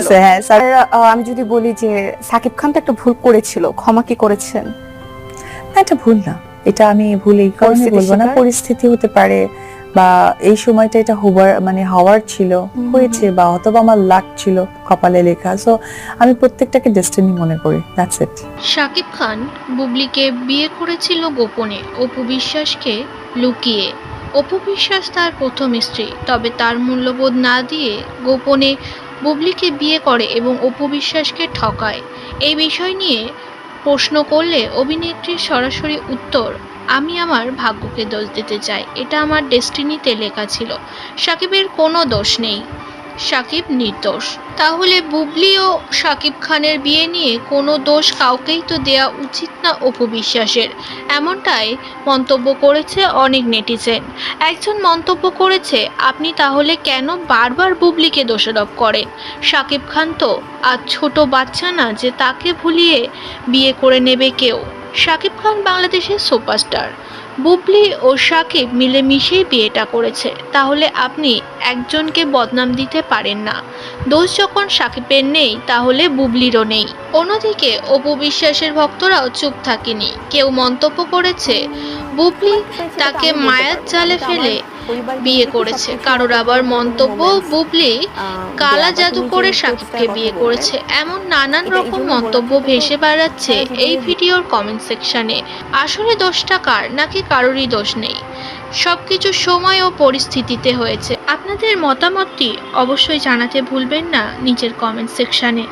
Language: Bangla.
আছে হ্যাঁ স্যার। আমি যদি বলি যে সাকিব খান তো একটা ভুল করেছিল ক্ষমা কি করেছেন? না, এটা ভুল না। এটা আমি ভুল এই কারণে বলব না। পরিস্থিতি হতে পারে বা এই সময়টা এটা হবার মানে হওয়ার ছিল হয়েছে বা অথবা আমার লাক ছিল কপালে লেখা। সো আমি প্রত্যেকটাকে ডেস্টিনি মনে করি। দ্যাটস ইট শাকিব খান বুবলিকে বিয়ে করেছিল গোপনে অপু বিশ্বাসকে লুকিয়ে। অপু বিশ্বাস তার প্রথম স্ত্রী তবে তার মূল্যবোধ না দিয়ে গোপনে বুবলিকে বিয়ে করে এবং অপু বিশ্বাসকে ঠকায়। এই বিষয় নিয়ে প্রশ্ন করলে অভিনেত্রীর সরাসরি উত্তর, আমি আমার ভাগ্যকে দোষ দিতে চাই। এটা আমার ডেস্টিনিতে লেখা ছিল। সাকিবের কোনো দোষ নেই। সাকিব নির্দোষ। তাহলে বুবলি ও সাকিব খানের বিয়ে নিয়ে কোনো দোষ কাউকেই তো দেয়া উচিত না অপু বিশ্বাসের। এমনটাই মন্তব্য করেছে অনেক নেটিজেন। একজন মন্তব্য করেছে, আপনি তাহলে কেন বারবার বুবলিকে দোষারোপ করেন? সাকিব খান তো আর ছোট বাচ্চা না যে তাকে ভুলিয়ে বিয়ে করে নেবে কেউ। সাকিব খান বাংলাদেশের সুপারস্টার। বুবলি ও সাকিব মিলেমিশেই বিয়েটা করেছে। তাহলে আপনি একজনকে বদনাম দিতে পারেন না। দোষ যখন সাকিবের নেই, তাহলে বুবলিরও নেই। অন্যদিকে অপু বিশ্বাসের ভক্তরাও চুপ থাকেনি। কেউ মন্তব্য করেছে, বুবলি তাকে মায়ার জালে ফেলে বিয়ে করেছে। কারোর আবার মন্তব্য বুবলি কালা জাদু করে সাকিবকে বিয়ে করেছে। এমন নানান রকম মন্তব্য ভেসে বেড়াচ্ছে এই ভিডিওর কমেন্ট সেকশনে আসলে দোষটা কার? নাকি কারোরই দোষ নেই? সবকিছু সময় ও পরিস্থিতিতে হয়েছে। আপনাদের মতামতটি অবশ্যই জানাতে ভুলবেন না নিচের কমেন্ট সেকশনে